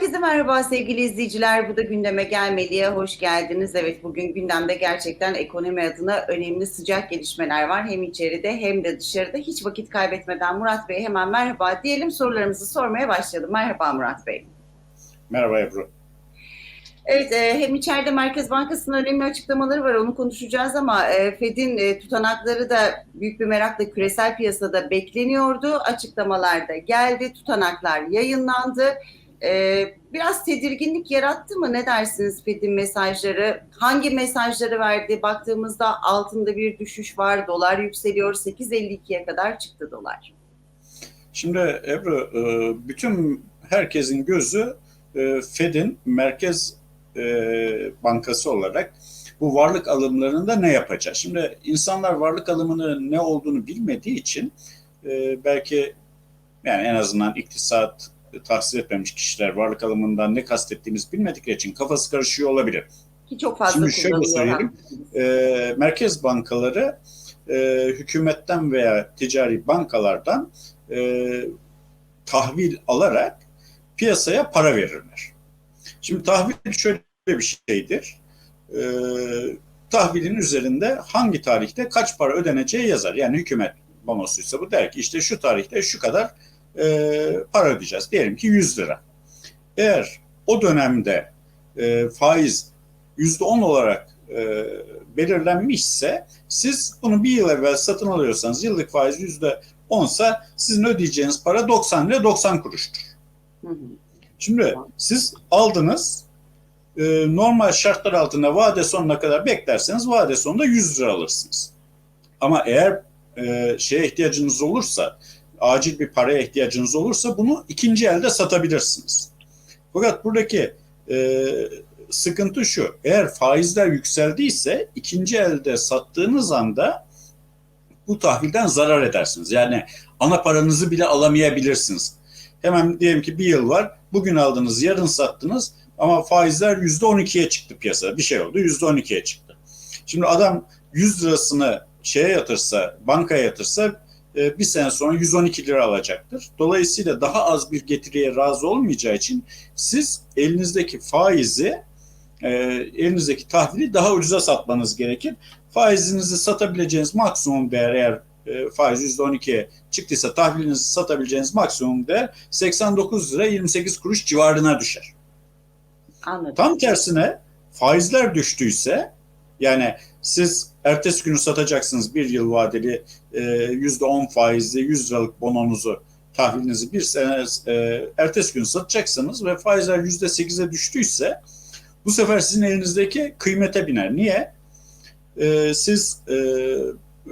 Herkese merhaba sevgili izleyiciler. Bu da gündeme gelmeliye hoş geldiniz. Evet bugün gündemde gerçekten ekonomi adına önemli sıcak gelişmeler var. Hem içeride hem de dışarıda. Hiç vakit kaybetmeden Murat Bey hemen merhaba diyelim. Sorularımızı sormaya başlayalım. Merhaba Murat Bey. Merhaba Ebru. Evet, e, hem içeride Merkez Bankası'nın önemli açıklamaları var, onu konuşacağız ama e, Fed'in e, tutanakları da büyük bir merakla küresel piyasada bekleniyordu. Açıklamalar da geldi, tutanaklar yayınlandı. E, biraz tedirginlik yarattı mı? Ne dersiniz Fed'in mesajları? Hangi mesajları verdi? Baktığımızda altında bir düşüş var, dolar yükseliyor, 8.52'ye kadar çıktı dolar. Şimdi Ebru, bütün herkesin gözü Fed'in Merkez Bankası olarak bu varlık alımlarında ne yapacak? Şimdi insanlar varlık alımının ne olduğunu bilmediği için belki yani en azından iktisat tahsil etmemiş kişiler varlık alımından ne kastettiğimiz bilmedikleri için kafası karışıyor olabilir. Ki çok fazla Şimdi şöyle söyleyeyim, e, merkez bankaları e, hükümetten veya ticari bankalardan e, tahvil alarak piyasaya para verirler. Şimdi tahvil şöyle bir şeydir. E, tahvilin üzerinde hangi tarihte kaç para ödeneceği yazar. Yani hükümet bonosuysa bu der ki işte şu tarihte şu kadar e, para ödeyeceğiz. Diyelim ki 100 lira. Eğer o dönemde e, faiz %10 olarak e, belirlenmişse siz bunu bir yıl evvel satın alıyorsanız yıllık faiz yüzde onsa sizin ödeyeceğiniz para 90 lira 90 kuruştur. Hı hı. Şimdi siz aldınız e, normal şartlar altında vade sonuna kadar beklerseniz vade sonunda 100 lira alırsınız. Ama eğer e, şeye ihtiyacınız olursa acil bir paraya ihtiyacınız olursa bunu ikinci elde satabilirsiniz. Fakat buradaki e, sıkıntı şu. Eğer faizler yükseldiyse ikinci elde sattığınız anda bu tahvilden zarar edersiniz. Yani ana paranızı bile alamayabilirsiniz. Hemen diyelim ki bir yıl var. Bugün aldınız, yarın sattınız ama faizler yüzde on ikiye çıktı piyasada. Bir şey oldu, yüzde on ikiye çıktı. Şimdi adam 100 lirasını şeye yatırsa, bankaya yatırsa bir sene sonra 112 lira alacaktır. Dolayısıyla daha az bir getiriye razı olmayacağı için siz elinizdeki faizi e, elinizdeki tahvili daha ucuza satmanız gerekir. Faizinizi satabileceğiniz maksimum değer eğer e, faiz %12'ye çıktıysa tahvilinizi satabileceğiniz maksimum değer 89 lira 28 kuruş civarına düşer. Anladım. Tam tersine faizler düştüyse yani siz ertesi günü satacaksınız bir yıl vadeli yüzde on faizli 100 liralık bononuzu tahvilinizi bir sene e, ertesi gün satacaksınız ve faizler yüzde sekize düştüyse bu sefer sizin elinizdeki kıymete biner. Niye? E, siz e,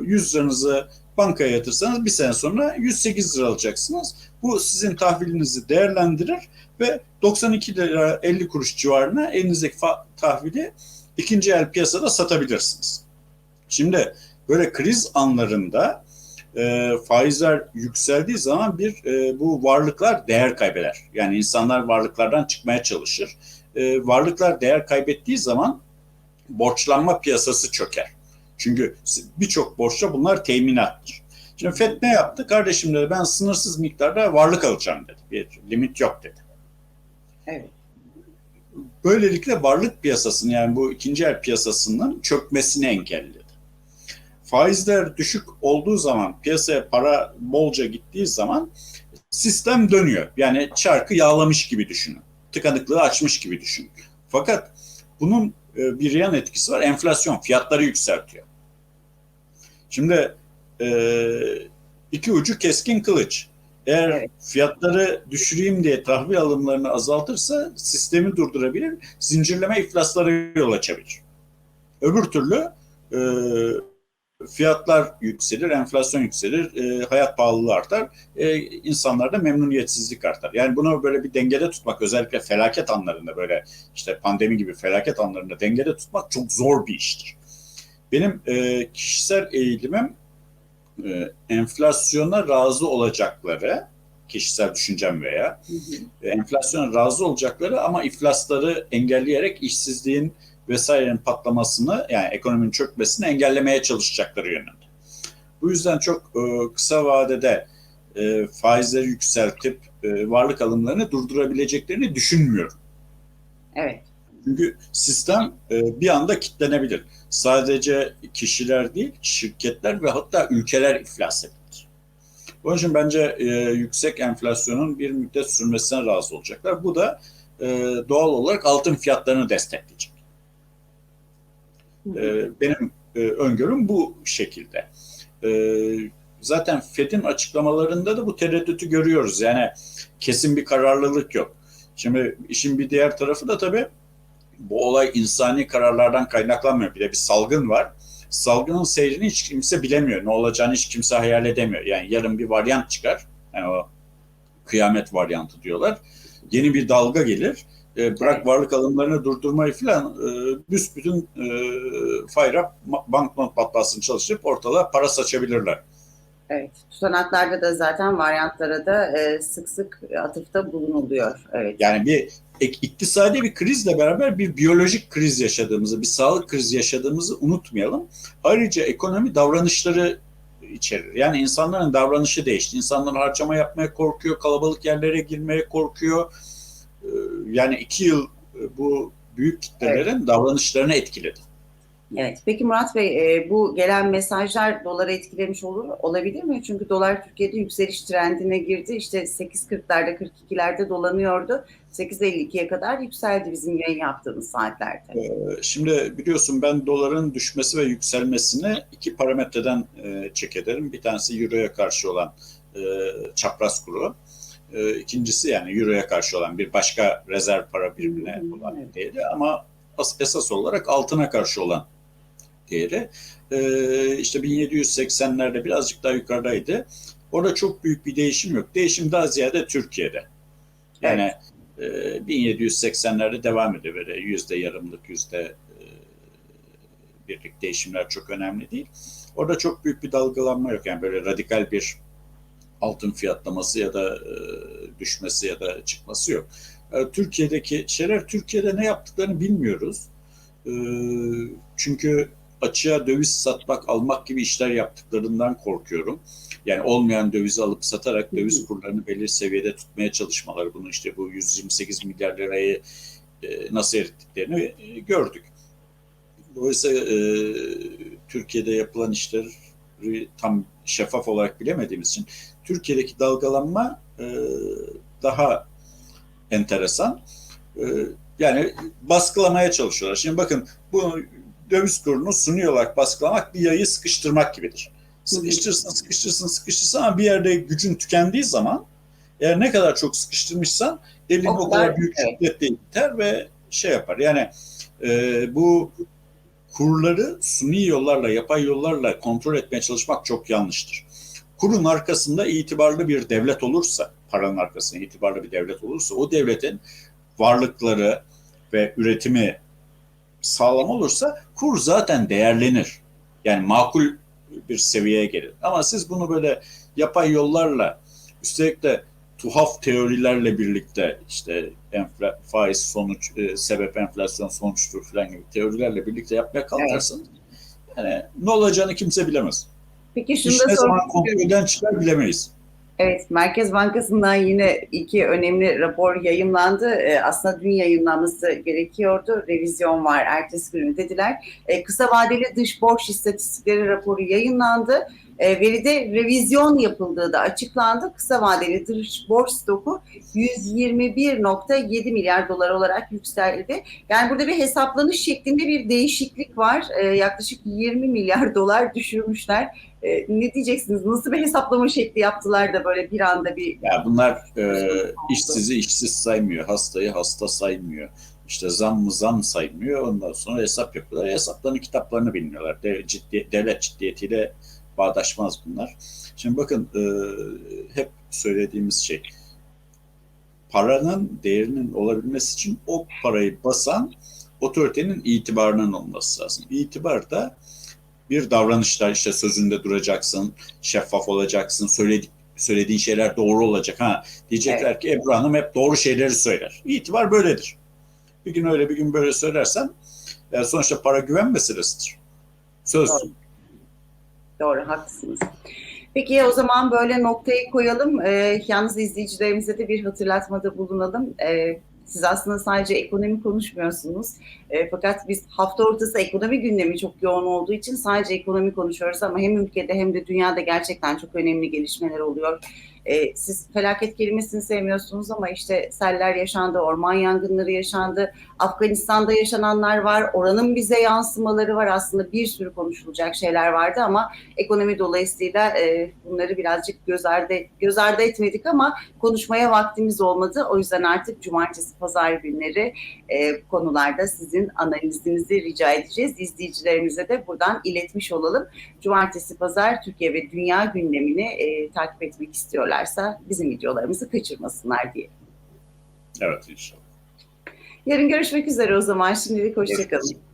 100 liranızı bankaya yatırsanız bir sene sonra 108 lira alacaksınız. Bu sizin tahvilinizi değerlendirir ve 92 lira 50 kuruş civarına elinizdeki tahvili ikinci el piyasada satabilirsiniz. Şimdi böyle kriz anlarında e, faizler yükseldiği zaman bir e, bu varlıklar değer kaybeder. Yani insanlar varlıklardan çıkmaya çalışır. E, varlıklar değer kaybettiği zaman borçlanma piyasası çöker. Çünkü birçok borçta bunlar teminattır. Şimdi FED ne yaptı? Kardeşim dedi ben sınırsız miktarda varlık alacağım dedi. Bir limit yok dedi. Evet. Böylelikle varlık piyasasının yani bu ikinci el piyasasının çökmesini engelledi. Faizler düşük olduğu zaman piyasaya para bolca gittiği zaman sistem dönüyor. Yani çarkı yağlamış gibi düşünün. Tıkanıklığı açmış gibi düşünün. Fakat bunun bir yan etkisi var. Enflasyon fiyatları yükseltiyor. Şimdi iki ucu keskin kılıç. Eğer evet. fiyatları düşüreyim diye tahvil alımlarını azaltırsa sistemi durdurabilir, zincirleme iflaslara yol açabilir. Öbür türlü e, fiyatlar yükselir, enflasyon yükselir, e, hayat pahalılığı artar, e, insanlarda memnuniyetsizlik artar. Yani bunu böyle bir dengede tutmak, özellikle felaket anlarında böyle işte pandemi gibi felaket anlarında dengede tutmak çok zor bir iştir. Benim e, kişisel eğilimim e, enflasyona razı olacakları kişisel düşüncem veya hı. enflasyona razı olacakları ama iflasları engelleyerek işsizliğin vesairenin patlamasını yani ekonominin çökmesini engellemeye çalışacakları yönünde. Bu yüzden çok e, kısa vadede e, faizleri yükseltip e, varlık alımlarını durdurabileceklerini düşünmüyorum. Evet. Çünkü sistem e, bir anda kitlenebilir. Sadece kişiler değil, şirketler ve hatta ülkeler iflas edebilir. Onun için bence e, yüksek enflasyonun bir müddet sürmesine razı olacaklar. Bu da e, doğal olarak altın fiyatlarını destekleyecek. Benim öngörüm bu şekilde. Zaten Fed'in açıklamalarında da bu tereddütü görüyoruz. Yani kesin bir kararlılık yok. Şimdi işin bir diğer tarafı da tabii bu olay insani kararlardan kaynaklanmıyor. Bir de bir salgın var. Salgının seyrini hiç kimse bilemiyor. Ne olacağını hiç kimse hayal edemiyor. Yani yarın bir varyant çıkar. Yani o kıyamet varyantı diyorlar. Yeni bir dalga gelir. E, bırak varlık alımlarını durdurmayı falan e, büsbütün e, fayra banknot patlasını çalıştırıp ortalığa para saçabilirler. Evet. Tutanaklarda da zaten varyantlara da e, sık sık atıfta bulunuluyor. Evet. Yani bir iktisadi bir krizle beraber bir biyolojik kriz yaşadığımızı, bir sağlık krizi yaşadığımızı unutmayalım. Ayrıca ekonomi davranışları içerir. Yani insanların davranışı değişti. İnsanlar harcama yapmaya korkuyor, kalabalık yerlere girmeye korkuyor. Ee, Yani iki yıl e, bu büyük kitlelerin davranışlarını etkiledi. Evet. Peki Murat Bey, e, bu gelen mesajlar doları etkilemiş olur olabilir mi? Çünkü dolar Türkiye'de yükseliş trendine girdi. İşte 8.40'larda 42'lerde dolanıyordu. 8.52'ye kadar yükseldi bizim yayın yaptığımız saatlerde. Ee, Şimdi biliyorsun ben doların düşmesi ve yükselmesini iki parametreden e, check ederim. Bir tanesi Euro'ya karşı olan e, çapraz kuru. E, İkincisi yani Euro'ya karşı olan bir başka rezerv para birimine olan evet. değeri ama as- esas olarak altına karşı olan değeri. E, işte 1780'lerde birazcık daha yukarıdaydı. Orada çok büyük bir değişim yok. Değişim daha ziyade Türkiye'de. Yani e, 1780'lerde devam ediyor böyle yüzde yarımlık yüzde e, birlik değişimler çok önemli değil. Orada çok büyük bir dalgalanma yok yani böyle radikal bir altın fiyatlaması ya da e, düşmesi ya da çıkması yok. E, Türkiye'deki şeyler Türkiye'de ne yaptıklarını bilmiyoruz. E, çünkü açığa döviz satmak, almak gibi işler yaptıklarından korkuyorum. Yani olmayan dövizi alıp satarak döviz kurlarını belli seviyede tutmaya çalışmaları. Bunu işte bu 128 milyar lirayı e, nasıl erittiklerini e, gördük. Dolayısıyla e, Türkiye'de yapılan işleri tam şeffaf olarak bilemediğimiz için Türkiye'deki dalgalanma e, daha enteresan. E, yani baskılamaya çalışıyorlar. Şimdi bakın bu döviz kurunu suni olarak baskılamak bir yayı sıkıştırmak gibidir. Sıkıştırsın, sıkıştırsın, sıkıştırsın ama bir yerde gücün tükendiği zaman eğer ne kadar çok sıkıştırmışsan elini O kadar, büyük evet. şiddetle iter ve şey yapar. Yani e, bu kurları suni yollarla, yapay yollarla kontrol etmeye çalışmak çok yanlıştır. Kurun arkasında itibarlı bir devlet olursa, paranın arkasında itibarlı bir devlet olursa, o devletin varlıkları ve üretimi sağlam olursa kur zaten değerlenir. Yani makul bir seviyeye gelir. Ama siz bunu böyle yapay yollarla, üstelik de tuhaf teorilerle birlikte işte enfla, faiz sonuç, e, sebep enflasyon sonuçtur falan gibi teorilerle birlikte yapmaya kalkarsanız yani ne olacağını kimse bilemez. Peki şunu İş da ne zaman kontrolden çıkar bilemeyiz. Evet, Merkez Bankası'ndan yine iki önemli rapor yayımlandı. Ee, aslında dün yayınlanması gerekiyordu. Revizyon var, ertesi günü dediler. Ee, kısa vadeli dış borç istatistikleri raporu yayınlandı. Ee, veride revizyon yapıldığı da açıklandı. Kısa vadeli dış borç stoku 121.7 milyar dolar olarak yükseldi. Yani burada bir hesaplanış şeklinde bir değişiklik var. Ee, yaklaşık 20 milyar dolar düşürmüşler. Ee, ne diyeceksiniz? Nasıl bir hesaplama şekli yaptılar da böyle bir anda bir Ya bunlar e, işsizi işsiz saymıyor, hastayı hasta saymıyor. İşte zam mı zam saymıyor. Ondan sonra hesap yapıyorlar. Hesaplarını, kitaplarını bilmiyorlar. De, ciddi, devlet ciddiyetiyle bağdaşmaz bunlar. Şimdi bakın e, hep söylediğimiz şey paranın değerinin olabilmesi için o parayı basan otoritenin itibarının olması lazım. İtibar da bir davranışta işte sözünde duracaksın, şeffaf olacaksın, söyledik, söylediğin şeyler doğru olacak. Ha diyecekler ki Ebru Hanım hep doğru şeyleri söyler. İtibar böyledir. Bir gün öyle bir gün böyle söylersen yani sonuçta para güven meselesidir. Söz. Doğru. Doğru, haklısınız. Peki o zaman böyle noktayı koyalım. Ee, yalnız izleyicilerimize de bir hatırlatmada bulunalım. Ee, siz aslında sadece ekonomi konuşmuyorsunuz. Ee, fakat biz hafta ortası ekonomi gündemi çok yoğun olduğu için sadece ekonomi konuşuyoruz ama hem ülkede hem de dünyada gerçekten çok önemli gelişmeler oluyor. Ee, siz felaket kelimesini sevmiyorsunuz ama işte seller yaşandı, orman yangınları yaşandı, Afganistan'da yaşananlar var, oranın bize yansımaları var. Aslında bir sürü konuşulacak şeyler vardı ama ekonomi dolayısıyla e, bunları birazcık göz ardı, göz ardı etmedik ama konuşmaya vaktimiz olmadı. O yüzden artık cumartesi, pazar günleri e, konularda sizin analizinizi rica edeceğiz. İzleyicilerimize de buradan iletmiş olalım. Cumartesi, pazar Türkiye ve dünya gündemini e, takip etmek istiyorlarsa bizim videolarımızı kaçırmasınlar diye. Evet inşallah. Yarın görüşmek üzere o zaman. Şimdilik hoşçakalın. Görüşmek.